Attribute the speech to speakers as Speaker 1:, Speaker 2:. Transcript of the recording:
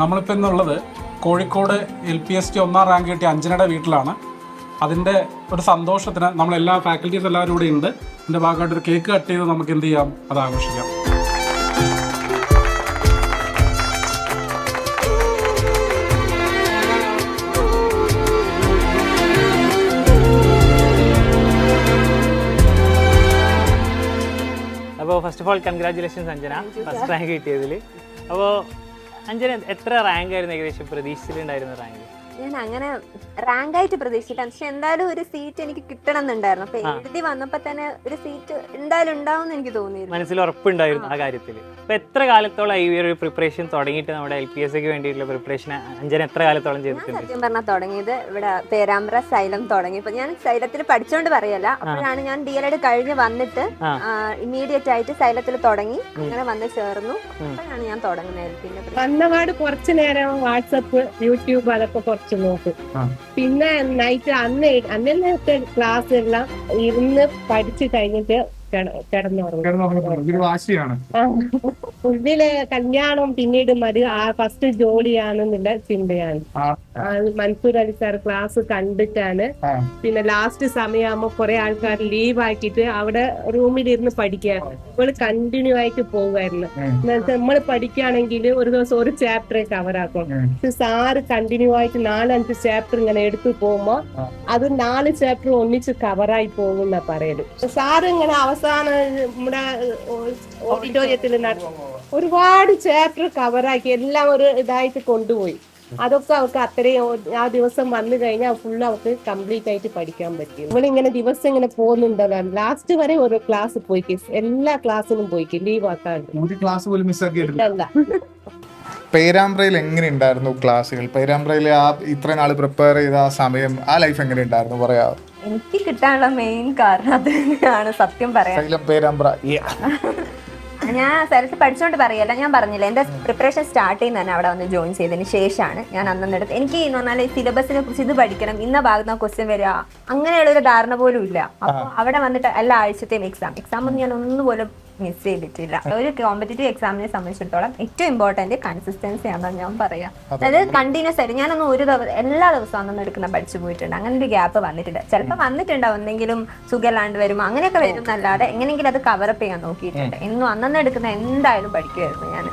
Speaker 1: നമ്മളിപ്പോൾ ഇന്നുള്ളത് Kozhikode L P S T ഒന്നാം റാങ്ക് കിട്ടിയ അഞ്ജനയുടെ വീട്ടിലാണ്. അതിന്റെ ഒരു സന്തോഷത്തിന് നമ്മളെല്ലാ ഫാക്കൽറ്റീസ് എല്ലാവരും കൂടെ ഉണ്ട്. ഇതിന്റെ ഭാഗമായിട്ട് ഒരു കേക്ക് കട്ട് ചെയ്ത് നമുക്ക് എന്ത് ചെയ്യാം? അത് ആഘോഷിക്കാം.
Speaker 2: അപ്പോൾ first of all congratulations Anjana. First rank കിട്ടിയതിൽ അപ്പോൾ അഞ്ജന എത്ര റാങ്ക് ആയിരുന്നു ഏകദേശം? പ്രതീക്ഷിച്ചിട്ടുണ്ടായിരുന്ന റാങ്ക്?
Speaker 3: ഞാൻ അങ്ങനെ റാങ്ക് ആയിട്ട് പ്രതീക്ഷിക്കാം പക്ഷെ എന്തായാലും ഒരു സീറ്റ് എനിക്ക് കിട്ടണം എന്നുണ്ടായിരുന്നു അപ്പൊ എഴുതി വന്നപ്പോ തന്നെ ഒരു സീറ്റ് എന്തായാലും ഉണ്ടാവും എന്ന് എനിക്ക് തോന്നിയിരുന്നു.
Speaker 2: മനസ്സിൽ ഉറപ്പുണ്ടായിരുന്നു ആ. കാര്യത്തിൽ അപ്പോൾ എത്ര കാലത്തോളം ഈ ഒരു പ്രിപ്പറേഷൻ തുടങ്ങിയിട്ട് നമ്മുടെ എൽ പി എസ് സിക്ക് വേണ്ടിയിട്ടുള്ള പ്രിപ്പറേഷൻ അഞ്ചന എത്ര കാലത്തോളം ചെയ്തിട്ടുണ്ട്?
Speaker 3: സത്യം പറഞ്ഞാൽ തുടങ്ങിയത് ഇവിടെ പേരാമ്പ്ര സൈലം തുടങ്ങി. ഇപ്പൊ ഞാൻ സൈലത്തിൽ പഠിച്ചോണ്ട് പറയല്ല. അപ്പോഴാണ് ഞാൻ ഡി എൽ എഡ് കഴിഞ്ഞ് വന്നിട്ട്. ഇമ്മീഡിയറ്റ് ആയിട്ട് സൈലത്തിൽ തുടങ്ങി. അങ്ങനെ വന്ന് ചേർന്നു. അപ്പോഴാണ് ഞാൻ തുടങ്ങുന്നത് പിന്നെ
Speaker 4: വന്നപാട് കുറച്ചു നേരം വാട്സപ്പ് യൂട്യൂബ് അതൊക്കെ കുറച്ച് നോക്കും പിന്നെ നൈറ്റ് അന്ന് അന്നത്തെ ക്ലാസ് എല്ലാം ഇരുന്ന് പഠിച്ചു കഴിഞ്ഞിട്ട് കിടന്നുറങ്ങും. ഉള്ളിൽ കല്യാണം പിന്നീട് മതി ആ ഫസ്റ്റ് ജോലിയാണെന്നുള്ള ചിന്തയാണ്. മൻസൂർ അലി സാർ ക്ലാസ് കണ്ടിട്ടാണ്. പിന്നെ ലാസ്റ്റ് സമയമാകുമ്പോ കുറെ ആൾക്കാർ ലീവ് ആക്കിയിട്ട് അവിടെ റൂമിൽ ഇരുന്ന് പഠിക്കായിരുന്നു ഇവൾ കണ്ടിന്യൂ ആയിട്ട് പോകുമായിരുന്നു നമ്മൾ പഠിക്കുകയാണെങ്കിൽ ഒരു ദിവസം ഒരു ചാപ്റ്ററെ കവർ ആക്കും. സാറ് കണ്ടിന്യൂ ആയിട്ട് നാലഞ്ച് ചാപ്റ്റർ ഇങ്ങനെ എടുത്തു പോകുമ്പോ അത് നാല് ചാപ്റ്റർ ഒന്നിച്ച് കവറായി പോകും എന്നാ പറയൽ. സാറ് ഇങ്ങനെ അവസാനം നമ്മുടെ ഓഡിറ്റോറിയത്തിൽ ഒരുപാട് ചാപ്റ്റർ കവറാക്കി എല്ലാം ഒരു ഇതായിട്ട് കൊണ്ടുപോയി. അതൊക്കെ അവർക്ക് അത്രയും ആ ദിവസം വന്നു കഴിഞ്ഞാൽ ഫുള്ള് അവർക്ക് കംപ്ലീറ്റ് ആയിട്ട് പഠിക്കാൻ പറ്റി. നമ്മളിങ്ങനെ ദിവസം ഇങ്ങനെ പോകുന്നുണ്ടല്ലോ ലാസ്റ്റ് വരെ ഒരു ക്ലാസ് പോയിക്കും എല്ലാ ക്ലാസ്സിനും പോയിക്കും ലീവ് ആക്കാണ്ട്.
Speaker 5: ഒരു ക്ലാസ് പോലും മിസ്സാക്കി
Speaker 4: അല്ല
Speaker 5: പേരാമ്പ്രയിൽ എങ്ങനെ ഉണ്ടായിരുന്നു ക്ലാസ്സുകൾ? പേരാമ്പ്രയിൽ ആ ഇത്രയും നാൾ പ്രിപ്പയർ ചെയ്ത ആ സമയം ആ ലൈഫ് എങ്ങനെ ഉണ്ടായിരുന്നു? പറയാ
Speaker 3: എനിക്ക് കിട്ടാനുള്ള മെയിൻ കാരണം അത് തന്നെയാണ് സത്യം
Speaker 5: പറയാം പേരാമ്പ്ര.
Speaker 3: ഞാൻ സ്ഥലത്ത് പഠിച്ചുകൊണ്ട് പറയല്ല ഞാൻ പറഞ്ഞില്ല എന്റെ പ്രിപ്പറേഷൻ സ്റ്റാർട്ട് ചെയ്യുന്ന തന്നെ അവിടെ വന്ന് ജോയിൻ ചെയ്തതിന് ശേഷമാണ് ഞാൻ അന്നെടുത്ത് എനിക്ക് എന്ന് പറഞ്ഞാൽ സിലബസിനെ കുറിച്ച് ഇത് പഠിക്കണം ഇന്ന ഭാഗത്ത് ക്വസ്റ്റ്യൻ വരിക അങ്ങനെയുള്ള ഒരു ധാരണ പോലും ഇല്ല. അപ്പൊ അവിടെ വന്നിട്ട് എല്ലാ ആഴ്ചത്തെയും എക്സാം എക്സാം ഒന്നും ഞാൻ ഒന്നുപോലും മിസ് ചെയ്തിട്ടില്ല. ഒരു കോമ്പറ്റേറ്റീവ് എക്സാമിനെ സംബന്ധിച്ചിടത്തോളം ഏറ്റവും ഇമ്പോർട്ടന്റ് കൺസിസ്റ്റൻസി ആണെന്ന് ഞാൻ പറയാം. അതായത് കണ്ടിന്യൂസ് ആയിട്ട് ഞാനൊന്നും ഒരു ദിവസം എല്ലാ ദിവസവും അന്നൊന്നും എടുക്കുന്ന പഠിച്ചു പോയിട്ടുണ്ട്. അങ്ങനെ ഒരു ഗ്യാപ്പ് വന്നിട്ടുണ്ട് ചിലപ്പോൾ വന്നിട്ടുണ്ടാവും. എന്തെങ്കിലും സുഖമില്ലാണ്ട് വരുമോ? അങ്ങനെയൊക്കെ വരും എന്നല്ലാതെ എങ്ങനെയെങ്കിലും അത് കവറപ്പ് ചെയ്യാൻ നോക്കിയിട്ടുണ്ട്. എന്നും അന്നന്ന് എടുക്കുന്ന എന്തായാലും പഠിക്കുമായിരുന്നു ഞാൻ